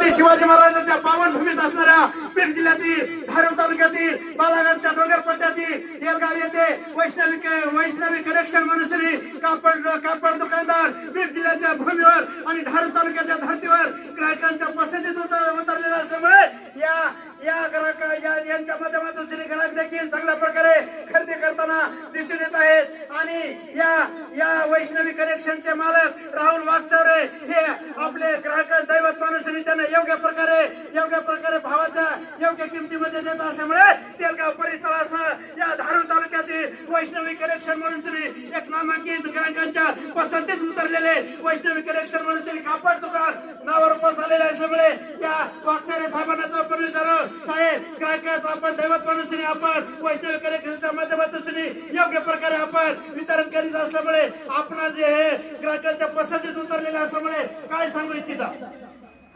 छत्रपती शिवाजी महाराजांच्या पावनभूमीत असणाऱ्या बीड जिल्ह्यातील धारूर तालुक्यातील बालाघाटच्या डोंगरपट्ट्यातील येलगाव येथे वैष्णवी वैष्णवी कनेक्शन मनुष्यनी कापड कापड दुकानदार बीड जिल्ह्याच्या भूमीवर आणि धारूर तालुक्याच्या धर्तीवर ग्राहकांच्या पसंतीत उतर उतरलेला असल्यामुळे या या ग्राहक या यांच्या माध्यमातून श्री ग्राहक देखील चांगल्या प्रकारे खरेदी करताना दिसून येत आहेत. आणि या या वैष्णवी कनेक्शनचे मालक राहुल वागचौरे हे आपले ग्राहक दैवत माणूस त्यांना योग्य प्रकारे योग्य प्रकारे भावाच्या योग्य किमतीमध्ये देत असल्यामुळे तेलगाव परिसरासह या धारूर तालुक्यातील वैष्णवी कलेक्शन म्हणून श्री एक नामांकित ग्राहकांच्या पसंतीत उतरलेले वैष्णवी कलेक्शन म्हणून श्री कापड दुकान नावारूपास आलेले असल्यामुळे या वागचौरे साहेबांना पूर्वी झालं. साहेब ग्राहकाचं आपण दैवत श्री आपण वैष्णवी कलेक्शनच्या माध्यमातून श्री योग्य प्रकारे आपण वितरण करीत असल्यामुळे आपण जे हे ग्राहकांच्या पसंतीत उतरलेले असल्यामुळे काय सांगू इच्छिता?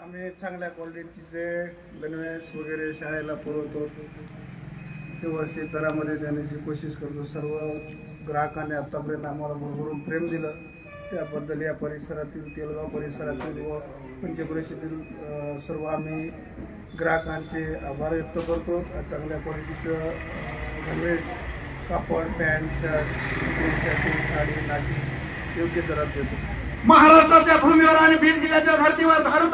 आम्ही चांगल्या क्वालिटीचे गणवेश वगैरे शाळेला पुरवतो. व्यवस्थित दरामध्ये देण्याची कोशिश करतो. सर्व ग्राहकांनी आत्तापर्यंत आम्हाला भरभरून प्रेम दिलं. त्याबद्दल या परिसरातील तेलगाव परिसरातील व पंचक्रोशीतील सर्व आम्ही ग्राहकांचे आभार व्यक्त करतो. चांगल्या क्वालिटीचं गणवेश कापड पॅन्ट शर्ट शर्ट साडी नाटी योग्य दरात देतो. महाराष्ट्राच्या भूमीवर आणि बीड जिल्ह्याच्या धर्तीवर धारू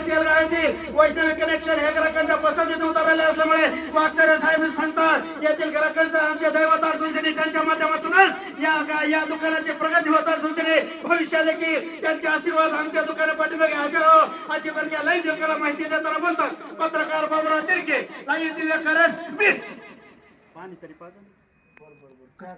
तेलगाव येथील वैष्णवी कनेक्शन हे ग्राहकांच्या पसंतीत उतरलेले असल्यामुळे वागचौरे साहेब सांगतात येथील ग्राहकांचा आमच्या दैवता संस्थेने त्यांच्या माध्यमातूनच या या दुकानाची प्रगती होत संस्थेने भविष्यात देखील त्यांचे आशीर्वाद आमच्या दुकाना पाठीमागे असे हो अशी बरक्या लाईव्ह लोकांना माहिती देताना बोलतात. पत्रकार बाबुराव तिरके लाईव्ह दिव्य करस बीड पाणी तरी काय